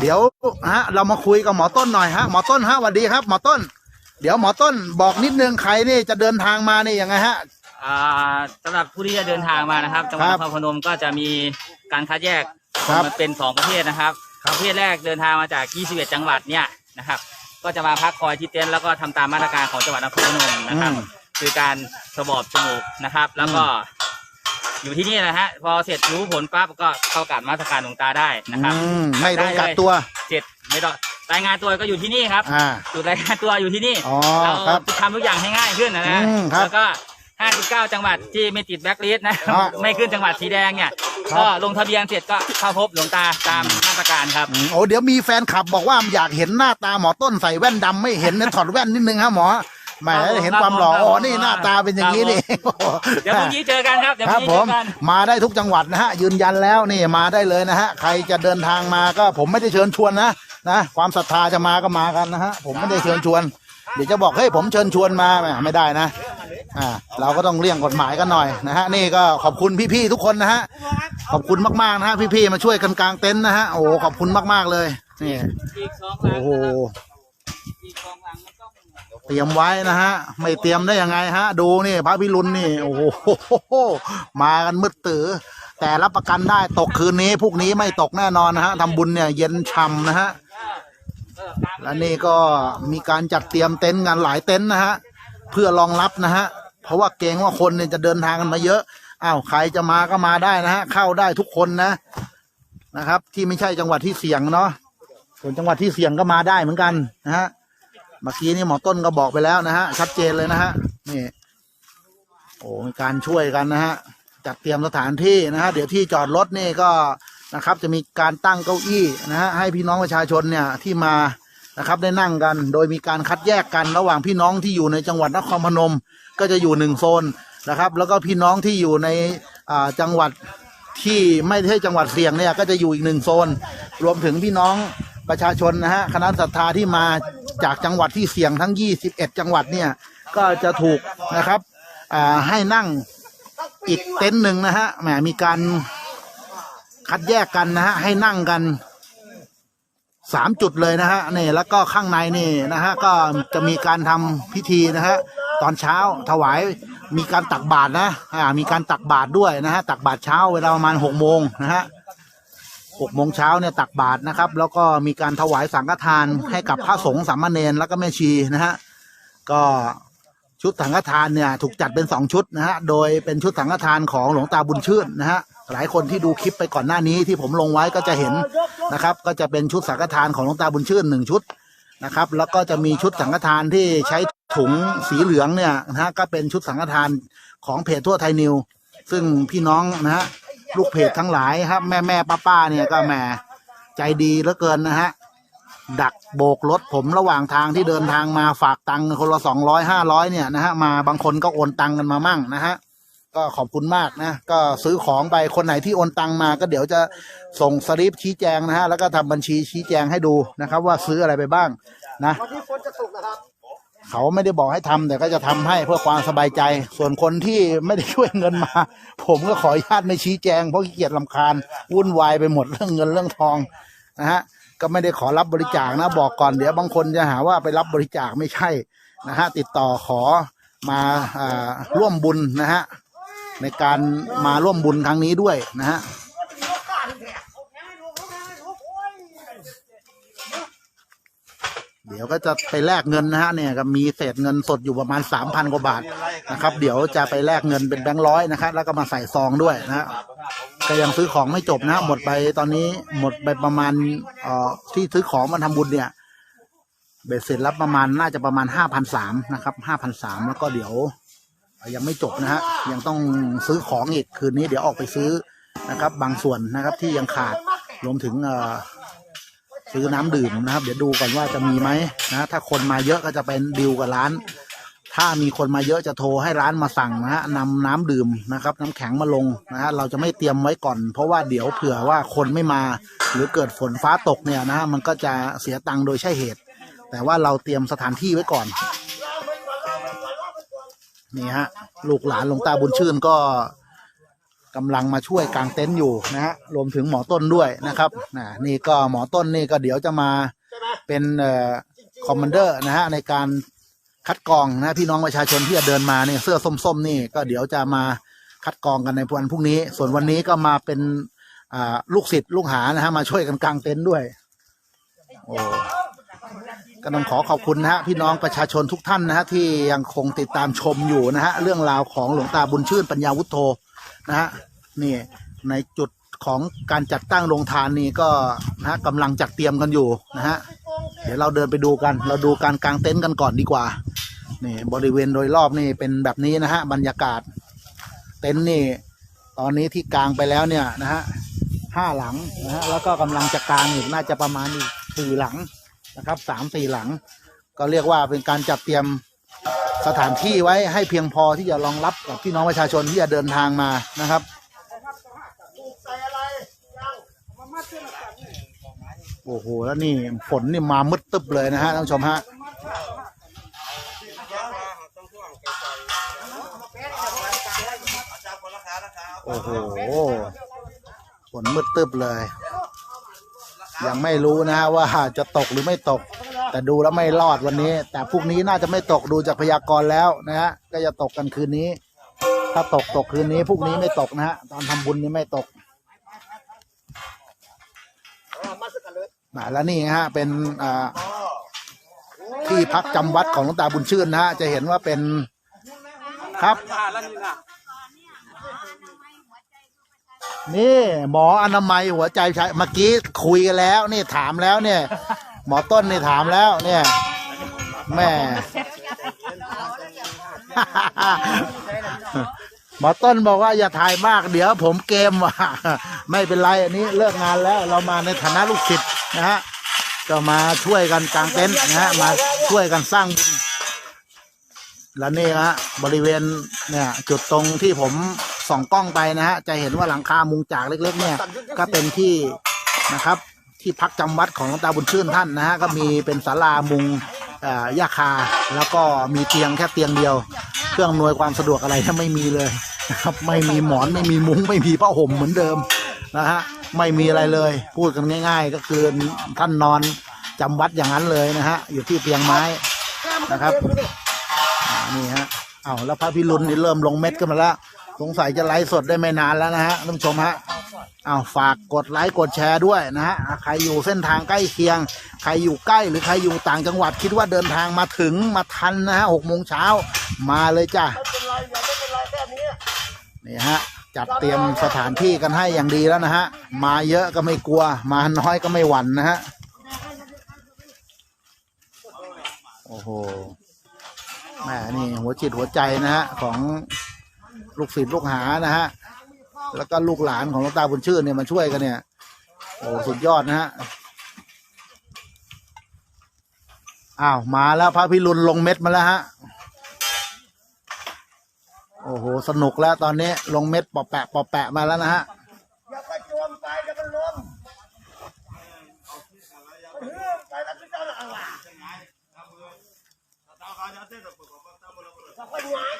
เดี๋ยวฮะเรามาคุยกับหมอต้นหน่อยฮะหมอต้นฮะสวัสดีครับ หมอต้น เดี๋ยวหมอต้นบอกนิดนึงใครนี่จะเดินทางมานี่ยังไงฮะ อ่าสำหรับผู้ที่จะเดินทางมานะครับจังหวัดครันบครพนมก็จะมีการคัดแยกครับมันเป็นสองประเภทนะครับประเภทแรกเดินทางมาจาก 21 จังหวัดเนี่ยนะครับ ก็จะมาพักคอยที่เต็นท์แล้วก็ทำตามมาตรการของจังหวัดนครพนมนะครับอืมคือการสวอบจมูกนะครับ แล้วก็ อยู่ที่นี่นะฮะ พอเสร็จรู้ผลปั๊บก็เข้ากับมาตรการหลวงตาได้นะครับอืมไม่ต้องกักตัว เสร็จไม่ต้องรายงานตัวก็อยู่ที่นี่ครับอ่า จุดรายงานตัวอยู่ที่นี่อ๋อเราครับทำทุกอย่างให้ง่ายขึ้นนะนะอืมครับแล้วก็ 59 จังหวัดที่ไม่ติดแบล็คลิสต์นะอ่าไม่ขึ้นจังหวัดสีแดงเนี่ยครับ ก็ลงทะเบียนเสร็จก็เข้าพบหลวงตาตามมาตรการครับ อืมโอ้เดี๋ยวมีแฟนคลับบอกว่าอยากเห็นหน้าตาหมอต้นใส่แว่นดำไม่เห็นนะถอดแว่นนิดนึงฮะหมอ แหมครับผมเห็นความหล่อครับผมอ๋อนี่หน้าตาเป็นอย่างนี้นี่เดี๋ยวพรุ่งนี้เจอกันครับเดี๋ยวคพรัรุ่บงนี้ผเจมอกันมาได้ทุกจังหวัดนะฮะ ยืนยันแล้วนี่มาได้เลยนะฮะ ใครจะเดินทางมาก็ผมไม่ได้เชิญชวนนะนะความศรัทธาจะมาก็มากันนะฮะ ผมไม่ได้เชิญชวน เดี๋ยวจะบอกเฮ้ยผมเชิญชวนมาแหมไม่ได้นะอ่าเราก็ต้องเลี่ยงกฎหมายกันหน่อยนะฮะนี่ก็ขอบคุณพี่ๆทุกคนนะฮะขอบคุณมากๆนะฮะพี่ๆมาช่วยกันกางเต็นท์นะฮะโอ้โหขอบคุณมากๆเลยนี่อีกสองหลัโอ้งโห เตรียมไว้นะฮะ ไม่เตรียมได้ยังไงฮะ ดูนี่พระพิรุณนี่ โอ้โห มากันมืดตื้อแต่รับประกันได้ตกคืนนี้พรุ่งนี้ไม่ตกแน่นอนนะฮะทำบุญเนี่ยเย็นช่ำนะฮะ และนี่ก็มีการจัดเตรียมเต็นท์งานหลายเต็นท์นะฮะ เพื่อรองรับนะฮะ เพราะว่าเกรงว่าคนเนี่ยจะเดินทางกันมาเยอะ อ้าวใครจะมาก็มาได้นะฮะ เข้าได้ทุกคนนะ นะครับ ที่ไม่ใช่จังหวัดที่เสี่ยงเนาะ ส่วนจังหวัดที่เสี่ยงก็มาได้เหมือนกันนะฮะ เมื่อกี้นี่หมอต้นก็บอกไปแล้วนะฮะชัดเจนเลยนะฮะนี่โอ้มีการช่วยกันนะฮะจัดเตรียมสถานที่นะฮะเดี๋ยวที่จอดรถนี่ก็นะครับจะมีการตั้งเก้าอี้นะฮะให้พี่น้องประชาชนเนี่ยที่มานะครับได้นั่งกัน โดยมีการคัดแยกกันระหว่างพี่น้องที่อยู่ในจังหวัดนครพนม ก็จะอยู่หนึ่งโซนนะครับ แล้วก็พี่น้องที่อยู่ในอ่าจังหวัดที่ไม่ใช่จังหวัดเสี่ยงเนี่ยก็จะอยู่อีกหนึ่งโซน รวมถึงพี่น้องประชาชนนะฮะคณะศรัทธาที่มา จากจังหวัดที่เสี่ยงทั้ง 21 จังหวัดเนี่ย ก็จะถูกนะครับให้นั่งอีกเต็นท์หนึ่งนะฮะแหมมีการคัดแยกกันนะฮะให้นั่งกันสามจุดเลยนะฮะนี่แล้วก็ข้างในนี่นะฮะก็จะมีการทำพิธีนะฮะตอนเช้าถวายมีการตักบาตรนะอ่ามีการตักบาตรด้วยนะฮะตักบาตรเช้าเวลาประมาณหกโมงนะฮะ หกโมงเช้าเนี่ยตักบาตรนะครับ แล้วก็มีการถวายสังฆทานให้กับพระสงฆ์สามเณรแล้วก็แม่ชีนะฮะก็ชุดสังฆทานเนี่ยถูกจัดเป็นสองชุดนะฮะโดยเป็นชุดสังฆทานของหลวงตาบุญชื่นนะฮะหลายคนที่ดูคลิปไปก่อนหน้านี้ที่ผมลงไว้ก็จะเห็นนะครับ ก็จะเป็นชุดสังฆทานของหลวงตาบุญชื่นหนึ่งชุดนะครับ แล้วก็จะมีชุดสังฆทานที่ใช้ถุงสีเหลืองเนี่ยนะฮะก็เป็นชุดสังฆทานของเพจทั่วไทยนิว ซึ่งพี่น้องนะฮะ ลูกเพจทั้งหลายครับ แม่แม่ป้าป้าๆเนี่ยก็แหมใจดีเหลือเกินนะฮะ ดักโบกรถผมระหว่างทางที่เดินทางมาฝากตังค์คนละสองร้อยห้าร้อยเนี่ยนะฮะมาบางคนก็โอนตังค์กันมามั่งนะฮะก็ขอบคุณมากนะ ก็ซื้อของไปคนไหนที่โอนตังมาก็เดี๋ยวจะส่งสลิปชี้แจงนะฮะ แล้วก็ทำบัญชีชี้แจงให้ดูนะครับ ว่าซื้ออะไรไปบ้างนะ เขาไม่ได้บอกให้ทำแต่ก็จะทำให้เพื่อความสบายใจ ส่วนคนที่ไม่ได้ช่วยเงินมา ผมก็ขออนุญาตไม่ชี้แจงเพราะขี้เกียจลำคาญวุ่นวายไปหมดเรื่องเงินเรื่องทองนะฮะก็ไม่ได้ขอรับบริจาคนะ บอกก่อนเดี๋ยวบางคนจะหาว่าไปรับบริจาคไม่ใช่นะฮะติดต่อขอมาอ่าร่วมบุญนะฮะในการมาร่วมบุญครั้งนี้ด้วยนะฮะ ดี๋ยวก็จะไปแลกเงินนะฮะเนี่ยก็มีเศษเงินสดอยู่ประมาณสามพันกว่าบาทนะครับ เดี๋ยวจะไปแลกเงินเป็นแบงค์ร้อยนะครับ แล้วก็มาใส่ซองด้วยนะฮะก็ยังซื้อของไม่จบนะหมดไปตอนนี้หมดไปประมาณเอ่อที่ซื้อของมาทำบุญเนี่ยเบ็ดเสร็จแล้วประมาณน่าจะประมาณห้าพันสามนะครับห้าพันสามแล้วก็เดี๋ยว ยังไม่จบนะฮะยังต้องซื้อของอีกคืนนี้เดี๋ยวออกไปซื้อนะครับ บางส่วนนะครับที่ยังขาดรวมถึงเอ่อ ซื้อน้ำดื่มนะครับ เดี๋ยวดูก่อนว่าจะมีไหมนะถ้าคนมาเยอะก็จะเป็นดิวกับร้าน ถ้ามีคนมาเยอะจะโทรให้ร้านมาสั่งนะฮะนำน้ำดื่มนะครับ น้ำแข็งมาลงนะฮะเราจะไม่เตรียมไว้ก่อน เพราะว่าเดี๋ยวเผื่อว่าคนไม่มา หรือเกิดฝนฟ้าตกเนี่ยนะฮะมันก็จะเสียตังค์โดยใช่เหตุ แต่ว่าเราเตรียมสถานที่ไว้ก่อนนี่ฮะลูกหลานหลวงตาบุญชื่นก็ กำลังมาช่วยกางเต็นท์อยู่นะฮะรวมถึงหมอต้นด้วยนะครับนะนี่ก็หมอต้นนี่ก็เดี๋ยวจะมาเป็นคอมมานเดอร์นะฮะในการคัดกรองนะพี่น้องประชาชนที่จะเดินมาเนี่ยเสื้อส้มๆนี่ก็เดี๋ยวจะมาคัดกรองกันในวันพรุ่งนี้ ส่วนวันนี้ก็มาเป็นลูกศิษย์ลูกหานะฮะมาช่วยกันกางเต็นท์ด้วยโอ้ก็ต้องขอขอบคุณนะฮะพี่น้องประชาชนทุกท่านนะฮะที่ยังคงติดตามชมอยู่นะฮะเรื่องราวของหลวงตาบุญชื่นปัญญาวุฒโธ นะฮะนี่ในจุดของการจัดตั้งโรงทานนี่ก็นะฮะกำลังจัดเตรียมกันอยู่นะฮะเดี๋ยวเราเดินไปดูกัน เราดูการกางเต็นท์กันก่อนดีกว่านี่บริเวณโดยรอบนี่เป็นแบบนี้นะฮะบรรยากาศ เต็นท์นี่ ตอนนี้ที่กางไปแล้วเนี่ยนะฮะห้าหลังนะฮะแล้วก็กำลังจะกางอีกน่าจะประมาณอีกสี่หลังนะครับสามสี่หลัง ก็เรียกว่าเป็นการจัดเตรียม สถานที่ไว้ให้เพียงพอที่จะรองรับกับพี่น้องประชาชนที่จะเดินทางมานะครับโอ้โหแล้วนี่ฝนนี่มามืดตึบเลยนะฮะท่านผู้ชมฮะโอ้โหฝนมืดตึบเลย ยังไม่รู้นะฮะว่าจะตกหรือไม่ตก แต่ดูแล้วไม่รอดวันนี้ แต่พรุ่งนี้น่าจะไม่ตกดูจากพยากรณ์แล้วนะฮะก็จะตกกันคืนนี้ ถ้าตกตกคืนนี้พรุ่งนี้ไม่ตกนะฮะตอนทำบุญนี่ไม่ตกอ่าแล้วนี่ฮะเป็นที่พักจำวัดของหลวงตาบุญชื่นนะฮะจะเห็นว่าเป็นครับนี่ หมออนามัยหัวใจชายเมื่อกี้คุยกันแล้ว นี่ถามแล้วเนี่ย หมอต้นนี่ถามแล้ว เนี่ยแม่ หมอต้นบอกว่าอย่าถ่ายมาก เดี๋ยวผมเกมว่ะไม่เป็นไรอันนี้เลิกงานแล้วเรามาในฐานะลูกศิษย์นะฮะก็มาช่วยกันกางเต็นท์นะฮะมาช่วยกันสร้างบุญแล้วนี่ฮะบริเวณเนี่ยจุดตรงที่ผมส่องกล้องไปนะฮะจะเห็นว่าหลังคามุงจากเล็ก ๆ เนี่ย ก็เป็นที่นะครับ ที่พักจำวัดของหลวงตาบุญชื่นท่านนะฮะก็มีเป็นศาลามุงยาคา แล้วก็มีเตียงแค่เตียงเดียว เครื่องอำนวยความสะดวกอะไรถ้าไม่มีเลยนะครับไม่มีหมอนไม่มีมุ้งไม่มีผ้าห่มเหมือนเดิมนะฮะไม่มีอะไรเลย พูดกันง่าย ๆ ก็คือท่านนอนจำวัดอย่างนั้นเลยนะฮะอยู่ที่เตียงไม้นะครับนี่ฮะเอาแล้วพระพิรุณนี่เริ่มลงเม็ดกันมาแล้วสงสัยจะไลฟ์สดได้ไม่นานแล้วนะฮะท่านผู้ชมฮะ เอาฝากกดไลค์กดแชร์ด้วยนะฮะใครอยู่เส้นทางใกล้เคียง ใครอยู่ใกล้หรือใครอยู่ต่างจังหวัดคิดว่าเดินทางมาถึงมาทันนะฮะหกโมงเช้ามาเลยจ้ะนี่ฮะจัดเตรียมสถานที่กันให้อย่างดีแล้วนะฮะ มาเยอะก็ไม่กลัว มาน้อยก็ไม่หวั่นนะฮะ โอ้โหแม่นี่หัวจิตหัวใจนะฮะ ของลูกศิษย์ลูกหานะฮะ แล้วก็ลูกหลานของหลวงตาบุญชื่นเนี่ยมาช่วยกันเนี่ยโอ้สุดยอดนะฮะอ้าวมาแล้วพระพิรุณลงเม็ดมาแล้วฮะโอ้โหสนุกแล้วตอนนี้ลงเม็ดปอแปะปอแปะมาแล้วนะฮะอย่าไปจมไปเดี๋ยวมันล้มเฮ้ยไปแล้วที่เจ้าหน้าว่าค่อยหงาย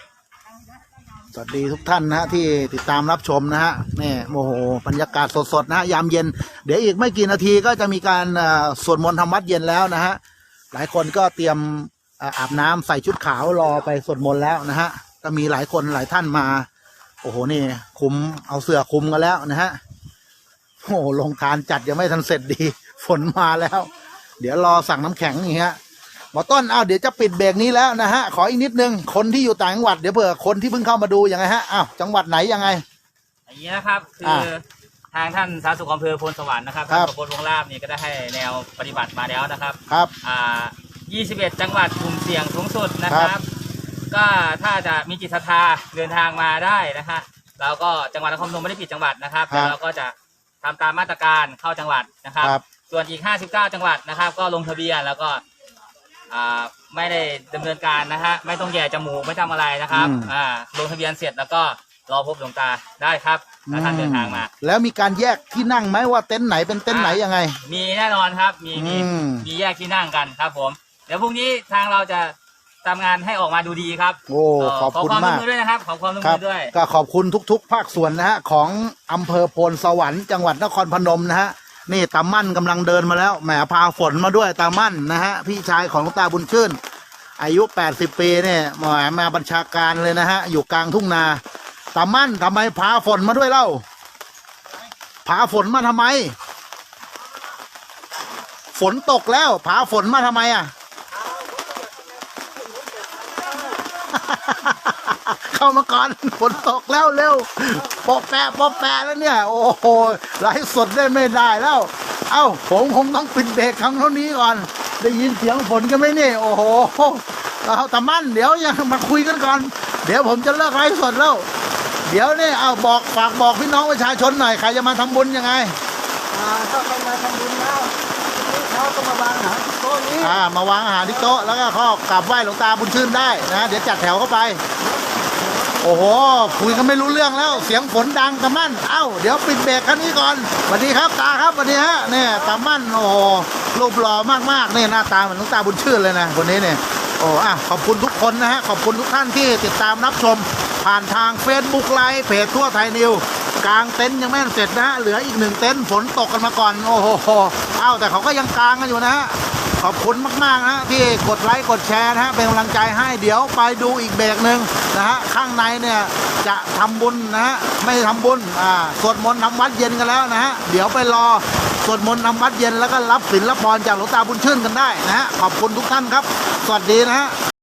สวัสดีทุกท่านนะฮะที่ติดตามรับชมนะฮะนี่โมโหบรรยากาศสดๆนะฮะยามเย็น เดี๋ยวอีกไม่กี่นาทีก็จะมีการเอ่อสวดมนต์ทำวัดเย็นแล้วนะฮะหลายคนก็เตรียมเอ่ออาบน้ำใส่ชุดขาวรอไปสวดมนต์แล้วนะฮะก็มีหลายคนหลายท่านมา โอ้โหนี่คุมเอาเสื้อคุมกันแล้วนะฮะโอ้โหลงทานจัดยังไม่ทันเสร็จดี ฝนมาแล้ว เดี๋ยวรอสั่งน้ำแข็งนี่ฮะ หมอต้นอ้าวเดี๋ยวจะปิดเบรกนี้แล้วนะฮะ ขออีกนิดนึง คนที่อยู่ต่างจังหวัดเดี๋ยวเผื่อคนที่เพิ่งเข้ามาดูยังไงฮะ อ้าวจังหวัดไหนยังไง อย่างนี้นะครับ คืออทางท่านสาธารณสุขอำเภอโพนสวรรค์นะครับครัท่านบประพลวงลาบนี่ก็ได้ให้แนวปฏิบัติมาแล้วนะครับครับอ่า21 จังหวัดกลุ่มเสี่ยงสูงสุดนะคครัรับบก็ถ้าจะมีจิตศรัทธาเดินทางมาได้นะฮะเราก็จังหวัดนครพนมไม่ได้ปิดจังหวัดนะครับแต่เราก็จะทำตามมาตรการเข้าจังหวัดนะครับครับ ส่วนอีก 59 จังหวัดนะครับ ก็ลงทะเบียนแล้วก็ อ่าไม่ได้ดำเนินการนะฮะไม่ต้องแย่จมูกไม่ทำอะไรนะครับอืม อ่าลงทะเบียนเสร็จแล้วก็รอพบหลวงตาได้ครับถ้าท่านเดินทางมา แล้วมีการแยกที่นั่งไหมว่าเต็นท์ไหนเป็นเต็นท์ไหนยังไง มีแน่นอนครับ มีมีอืม มีแยกที่นั่งกันครับผม เดี๋ยวพรุ่งนี้ทางเราจะทำงานให้ออกมาดูดีครับโอ้ขอบคุณความมากร่วมือด้วยนะครับ ขอความร่วมครัมือด้วย ก็ขอบคุณทุกๆ ภาคส่วนนะฮะของอำเภอโพนสวรรค์จังหวัดนครพนมนะฮะ นี่ตามั่นกำลังเดินมาแล้วแหมพาฝนมาด้วยตามั่นนะฮะพี่ชายของตาบุญชื่น อายุ 80 ปีเนี่ยแหมมาบัญชาการเลยนะฮะอยู่กลางทุ่งนาตามั่นทำไมพาฝนมาด้วยเล่าพาฝนมาทำไม ฝนตกแล้วพาฝนมาทำไมอะ เข้ามาก่อนฝนตกแล้วเร็วปอแปะปอแปะแล้วเนี่ย โอ้โหไลฟ์สดได้ไม่ได้แล้ว เอ้าผมคงต้องปิดเบรกครั้งเท่านี้ก่อน ได้ยินเสียงฝนกันไหมเนี่ยโอ้โหเอาแต่มั่นเดี๋ยวยังมาคุยกันก่อน เดี๋ยวผมจะเลิกไลฟ์สดแล้ว เดี๋ยวเนี่ยเอาบอกฝากบอกพี่น้องประชาชนหน่อยใครจะมาทำบุญยังไงอ่าถ้าใครมาทำบุญแล้วเขาก็มาวางหาโต๊ะนี้อ่ามาวางอาหารที่โต๊ะแล้วก็ข้ากราบไหว้หลวงตาบุญชื่นได้นะ เดี๋ยวจัดแถวเข้าไป โอ้โห คุยกันไม่รู้เรื่องแล้ว เสียงฝนดังตะมั่น เอ้า เดี๋ยวปิดเบรกคันนี้ก่อนสวัสดีครับตาครับสวัสดีฮะเนี่ยตามั่น โอ้โหรูปหล่อมากๆเนี่ยหน้าตาเหมือนหลวงตาบุญชื่นเลยนะคนนี้เนี่ยโอ้อะขอบคุณทุกคนนะฮะ ขอบคุณทุกท่านที่ติดตามรับชม ผ่านทาง Facebook ไลฟ์เพจทั่วไทยนิวกลางเต็นท์ยังไม่เสร็จนะฮะ เหลืออีกหนึ่งเต็นท์ฝนตกกันมาก่อน โอ้โห เอ้าแต่เขาก็ยังกลางกันอยู่นะฮะ ขอบคุณมาก ๆนะฮะที่กดไลค์กดแชร์นะฮะเป็นกำลังใจให้เดี๋ยวไปดูอีกเบรกหนึ่งนะฮะข้างในเนี่ยจะทำบุญนะฮะไม่ทำบุญอ่าสวดมนต์ทำวัดเย็นกันแล้วนะฮะเดี๋ยวไปรอสวดมนต์ทำวัดเย็นแล้วก็รับศีลรับพรจากหลวงตาบุญชื่นกันได้นะฮะขอบคุณทุกท่านครับ สวัสดีนะฮะ